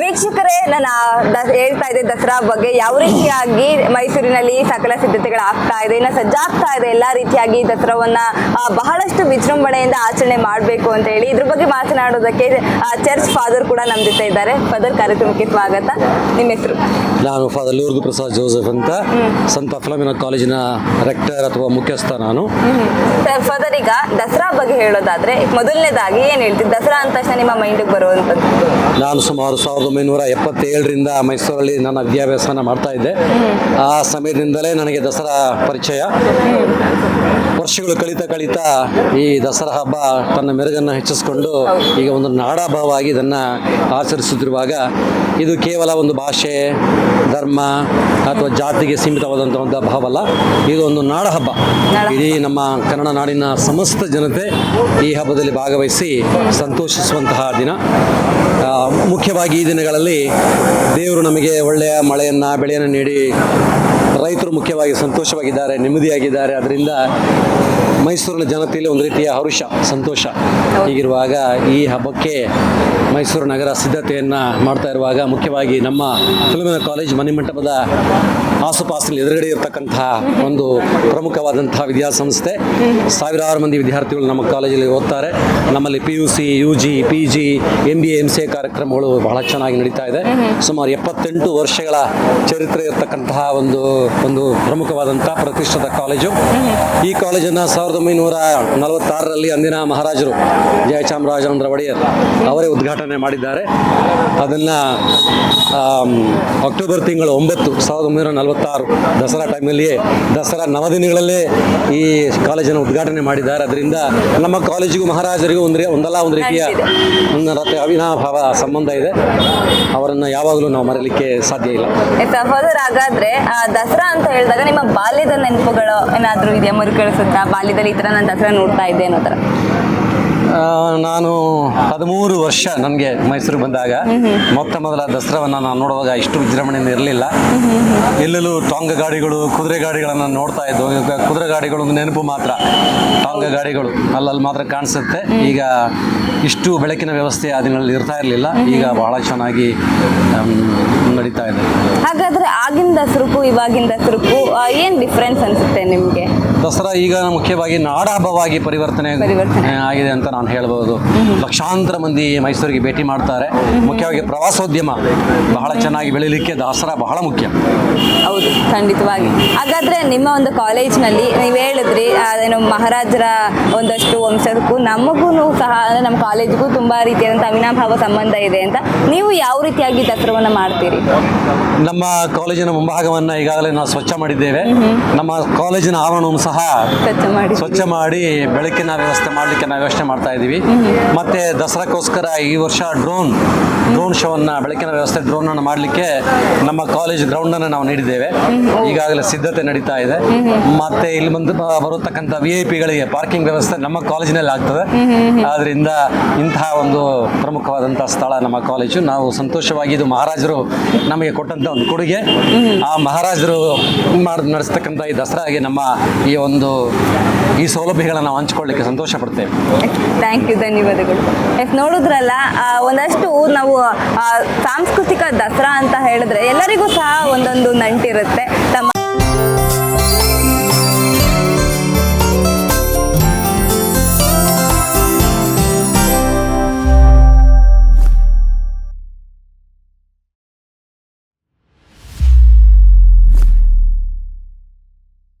ವೀಕ್ಷಕರೇ ನಾನು ಹೇಳ್ತಾ ಇದ್ದೆ ದಸರಾ ಬಗ್ಗೆ. ಯಾವ ರೀತಿಯಾಗಿ ಮೈಸೂರಿನಲ್ಲಿ ಸಕಲ ಸಿದ್ಧತೆಗಳು ಆಗ್ತಾ ಇದೆ ಇನ್ನು ಸಜ್ಜಾಗ್ತಾ ಇದೆ ಎಲ್ಲಾ ರೀತಿಯಾಗಿ ದಸರಾವನ್ನ ಬಹಳಷ್ಟು ವಿಜೃಂಭಣೆಯಿಂದ ಆಚರಣೆ ಮಾಡಬೇಕು ಅಂತ ಹೇಳಿ ಇದ್ರ ಬಗ್ಗೆ ಮಾತನಾಡೋದಕ್ಕೆ ಚರ್ಚ್ ಫಾದರ್ ಕೂಡ ನಮ್ಮ ಜೊತೆ ಇದ್ದಾರೆ. ಫಾದರ್ ಕಾರ್ಯಕ್ರಮಕ್ಕೆ ಸ್ವಾಗತ. ನಿಮ್ಮ ಹೆಸರು? ನಾನು ಫಾದರ್ ಲೂರ್ದು ಪ್ರಸಾದ್ ಜೋಸೆಫ್ ಅಂತ. ಸಂತ ಫಿಲಮಿನ ಕಾಲೇಜಿನ ರೆಕ್ಟರ್ ಅಥವಾ ಮುಖ್ಯಸ್ಥ ನಾನು. ಫಾದರ್ ಈಗ ದಸರಾ ಬಗ್ಗೆ ಹೇಳೋದಾದ್ರೆ ಮೊದಲನೇದಾಗಿ ಏನ್ ಹೇಳ್ತೀವಿ ದಸರಾ ಅಂತ ತಕ್ಷಣ ನಿಮ್ಮ ಮೈಂಡ್ ಬರುವಂಥದ್ದು. ನಾನು ಸುಮಾರು ಸಾವಿರದ ಒಂಬೈನೂರ ಎಪ್ಪತ್ತೇಳರಿಂದ ಮೈಸೂರಲ್ಲಿ ನನ್ನ ವಿದ್ಯಾಭ್ಯಾಸನ ಮಾಡ್ತಾ ಇದ್ದೆ. ಆ ಸಮಯದಿಂದಲೇ ನನಗೆ ದಸರಾ ಪರಿಚಯ. ವರ್ಷಗಳು ಕಳೀತಾ ಕಳೀತಾ ಈ ದಸರಾ ಹಬ್ಬ ತನ್ನ ಮೆರುಗನ್ನು ಹೆಚ್ಚಿಸಿಕೊಂಡು ಈಗ ಒಂದು ನಾಡಹಬ್ಬವಾಗಿ ಇದನ್ನು ಆಚರಿಸುತ್ತಿರುವಾಗ ಇದು ಕೇವಲ ಒಂದು ಭಾಷೆ ಧರ್ಮ ಅಥವಾ ಜಾತಿಗೆ ಸೀಮಿತವಾದಂಥ ಒಂದು ಹಬ್ಬವಲ್ಲ ಇದು ಒಂದು ನಾಡ ಹಬ್ಬ ಇಡೀ ನಮ್ಮ ಕನ್ನಡ ನಾಡಿನ ಸಮಸ್ತ ಜನತೆ ಈ ಹಬ್ಬದಲ್ಲಿ ಭಾಗವಹಿಸಿ ಸಂತೋಷಿಸುವಂತಹ ದಿನ. ಮುಖ್ಯವಾಗಿ ಈ ದಿನಗಳಲ್ಲಿ ದೇವರು ನಮಗೆ ಒಳ್ಳೆಯ ಮಳೆಯನ್ನು ಬೆಳೆಯನ್ನು ನೀಡಿ ರೈತರು ಮುಖ್ಯವಾಗಿ ಸಂತೋಷವಾಗಿದ್ದಾರೆ, ನೆಮ್ಮದಿಯಾಗಿದ್ದಾರೆ. ಅದರಿಂದ ಮೈಸೂರಿನ ಜನತೆಯಲ್ಲಿ ಒಂದು ರೀತಿಯ ಹರುಷ, ಸಂತೋಷ ಹೀಗಿರುವಾಗ ಈ ಹಬ್ಬಕ್ಕೆ ಮೈಸೂರು ನಗರ ಸಿದ್ಧತೆಯನ್ನು ಮಾಡ್ತಾ ಇರುವಾಗ ಮುಖ್ಯವಾಗಿ ನಮ್ಮ ಫಿಲ್ಮಿನ ಕಾಲೇಜ್ ಮಣಿಮಂಟಪದ ಆಸುಪಾಸಿನಲ್ಲಿ ಎದುರುಗಡೆ ಇರತಕ್ಕಂತಹ ಒಂದು ಪ್ರಮುಖವಾದಂತಹ ವಿದ್ಯಾಸಂಸ್ಥೆ. ಸಾವಿರಾರು ಮಂದಿ ವಿದ್ಯಾರ್ಥಿಗಳು ನಮ್ಮ ಕಾಲೇಜಲ್ಲಿ ಓದ್ತಾರೆ. ನಮ್ಮಲ್ಲಿ P U C U G P G M B M C ಕಾರ್ಯಕ್ರಮಗಳು ಬಹಳ ಚೆನ್ನಾಗಿ ನಡೀತಾ ಇದೆ. ಸುಮಾರು ಎಪ್ಪತ್ತೆಂಟು ವರ್ಷಗಳ ಚರಿತ್ರೆ ಇರತಕ್ಕಂತಹ ಒಂದು ಒಂದು ಪ್ರಮುಖವಾದಂತಹ ಪ್ರತಿಷ್ಠಿತ ಕಾಲೇಜು. ಈ ಕಾಲೇಜನ್ನು ಸಾವಿರದ ಒಂಬೈನೂರ ನಲವತ್ತಾರರಲ್ಲಿ ಅಂದಿನ ಮಹಾರಾಜರು ಜಯಚಾಮರಾಜೇಂದ್ರ ಒಡೆಯರ್ ಅವರೇ ಉದ್ಘಾಟನೆ ಮಾಡಿದ್ದಾರೆ. ಅದನ್ನು ಅಕ್ಟೋಬರ್ ತಿಂಗಳು ಒಂಬತ್ತು ಸಾವಿರದ ಒಂಬೈನೂರ ನಲವತ್ತಾರು ದಸರಾ ಟೈಮಲ್ಲಿಯೇ ದಸರಾ ನವದಿನಗಳಲ್ಲೇ ಈ ಕಾಲೇಜನ್ನು ಉದ್ಘಾಟನೆ ಮಾಡಿದ್ದಾರೆ. ಅದರಿಂದ ನಮ್ಮ ಕಾಲೇಜಿಗೂ ಮಹಾರಾಜರಿಗೂ ಒಂದು ಒಂದಲ್ಲ ಒಂದು ರೀತಿಯ ಅವಿನಾಭಾವ ಸಂಬಂಧ ಇದೆ. ಅವರನ್ನು ಯಾವಾಗಲೂ ನಾವು ಮರೀಲಿಕ್ಕೆ ಸಾಧ್ಯ ಇಲ್ಲ. ಸಹೋದರ ಹಾಗಾದ್ರೆ ಆ, ದಸರಾ ಅಂತ ಹೇಳಿದಾಗ ನಿಮ್ಮ ಬಾಲ್ಯದ ನೆನಪುಗಳು ಏನಾದರೂ ಇದೆಯಾ? ಮರುಕಳಿಸುತ್ತಾ ಬಾಲ್ಯದಲ್ಲಿ ಈ ಥರ ನಾನು ದಸರಾ ನೋಡ್ತಾ ಇದ್ದೆ ಅನ್ನೋ ಥರ. ನಾನು ಹದಿಮೂರು ವರ್ಷ ನನಗೆ ಮೈಸೂರು ಬಂದಾಗ ಮೊತ್ತ ಮೊದಲ ದಸರಾವನ್ನು ನಾನು ನೋಡುವಾಗ ಇಷ್ಟು ವಿಜೃಂಭಣೆಯಿಂದ ಇರಲಿಲ್ಲ. ಎಲ್ಲೆಲ್ಲೂ ಟಾಂಗ ಗಾಡಿಗಳು, ಕುದುರೆ ಗಾಡಿಗಳನ್ನು ನೋಡ್ತಾ ಇದ್ವು. ಕುದುರೆ ಗಾಡಿಗಳು ಒಂದು ನೆನಪು ಮಾತ್ರ. ಟಾಂಗ ಗಾಡಿಗಳು, ಅಲ್ಲಲ್ಲಿ ಮಾತ್ರ ಕಾಣಿಸುತ್ತೆ. ಈಗ ಇಷ್ಟು ಬೆಳಕಿನ ವ್ಯವಸ್ಥೆ ಆ ದಿನಗಳಲ್ಲಿ ಇರ್ತಾ ಇರಲಿಲ್ಲ. ಈಗ ಬಹಳ ಚೆನ್ನಾಗಿ ನಡೀತಾ ಇದೆ. ಹಾಗಾದ್ರೆ ಆಗಿನ ದಸರಕ್ಕೂ ಇವಾಗಿನ ದಸರಕ್ಕೂ ಏನ್ ಡಿಫ್ರೆನ್ಸ್ ಅನ್ಸುತ್ತೆ ನಿಮಗೆ? ದಸರಾ ಈಗ ಮುಖ್ಯವಾಗಿ ನಾಡ ಹಬ್ಬವಾಗಿ ಪರಿವರ್ತನೆ. ಆಗಿದೆ ಅಂತ ನಾನು ಹೇಳ್ಬೋದು. ಲಕ್ಷಾಂತರ ಮಂದಿ ಮೈಸೂರಿಗೆ ಭೇಟಿ ಮಾಡ್ತಾರೆ. ಮುಖ್ಯವಾಗಿ ಪ್ರವಾಸೋದ್ಯಮ ಬಹಳ ಚೆನ್ನಾಗಿ ಬೆಳೀಲಿಕ್ಕೆ ದಸರಾ ಬಹಳ ಮುಖ್ಯ. ಹೌದು ಖಂಡಿತವಾಗಿ. ಹಾಗಾದ್ರೆ ನಿಮ್ಮ ಒಂದು ಕಾಲೇಜ್ನಲ್ಲಿ ನೀವು ಹೇಳಿದ್ರಿ ಅದೇನು ಏನು ಮಹಾರಾಜರ ಒಂದಷ್ಟು ವಂಶಕ್ಕೂ ನಮಗೂ ಸಹ ಅಂದ್ರೆ ನಮ್ಮ ಕಾಲೇಜ್ಗೂ ತುಂಬಾ ರೀತಿಯಾದಂಥ ಅವಿನಾಭಾವ ಸಂಬಂಧ ಇದೆ ಅಂತ. ನೀವು ಯಾವ ರೀತಿಯಾಗಿ ಜಾತ್ರವನ್ನ ಮಾಡ್ತೀರಿ? ನಮ್ಮ ಕಾಲೇಜಿನ ಮುಂಭಾಗವನ್ನ ಈಗಾಗಲೇ ನಾವು ಸ್ವಚ್ಛ ಮಾಡಿದ್ದೇವೆ. ನಮ್ಮ ಕಾಲೇಜಿನ ಆವರಣವನ್ನು ಸಹ ಸ್ವಚ್ಛ ಮಾಡಿ. ಸ್ವಚ್ಛ ಮಾಡಿ ಬೆಳಕಿನ ವ್ಯವಸ್ಥೆ ಮಾಡಲಿಕ್ಕೆ ನಾವು ಯೋಚನೆ ಮಾಡ್ತಾ ಇದ್ದೀವಿ. ಮತ್ತೆ ದಸರಾಕ್ಕೋಸ್ಕರ ಈ ವರ್ಷ ಡ್ರೋನ್ ಡ್ರೋನ್ ಶೋವನ್ನು ಬೆಳಕಿನ ವ್ಯವಸ್ಥೆ ಡ್ರೋನ್ ಅನ್ನು ಮಾಡಲಿಕ್ಕೆ ನಮ್ಮ ಕಾಲೇಜ್ ಗ್ರೌಂಡ್ ಅನ್ನು ನಾವು ನೀಡಿದ್ದೇವೆ. ಈಗಾಗಲೇ ಸಿದ್ಧತೆ ನಡೀತಾ ಇದೆ. ಮತ್ತೆ ಇಲ್ಲಿ ಬಂದು ಬರತಕ್ಕಂಥ ವಿ ಐ ಪಿಗಳಿಗೆ ಪಾರ್ಕಿಂಗ್ ವ್ಯವಸ್ಥೆ ನಮ್ಮ ಕಾಲೇಜಿನಲ್ಲಿ ಆಗ್ತದೆ. ಆದ್ರಿಂದ ಇಂತಹ ಒಂದು ಪ್ರಮುಖವಾದಂಥ ಸ್ಥಳ ನಮ್ಮ ಕಾಲೇಜು. ನಾವು ಸಂತೋಷವಾಗಿ ಇದು ಮಹಾರಾಜರು ನಮಗೆ ಕೊಟ್ಟಂತ ಒಂದು ಕೊಡುಗೆ. ಆ ಮಹಾರಾಜರು ಮಾಡಿ ನಡೆಸ್ತಕ್ಕಂಥ ಈ ದಸರಾಗೆ ನಮ್ಮ ಈ ಒಂದು ಈ ಸೌಲಭ್ಯಗಳನ್ನು ನಾವು ಹಂಚಿಕೊಳ್ಳಿಕ್ಕೆ ಸಂತೋಷ ಪಡ್ತೇವೆ ಥ್ಯಾಂಕ್ ಯು ಧನ್ಯವಾದಗಳು. ಎಸ್ ನೋಡಿದ್ರಲ್ಲ ಒಂದಷ್ಟು ನಾವು ಸಾಂಸ್ಕೃತಿಕ ದಸರಾ ಅಂತ ಹೇಳಿದ್ರೆ ಎಲ್ಲರಿಗೂ ಸಹ ಒಂದೊಂದು ನಂಟಿರುತ್ತೆ. ತಮ್ಮ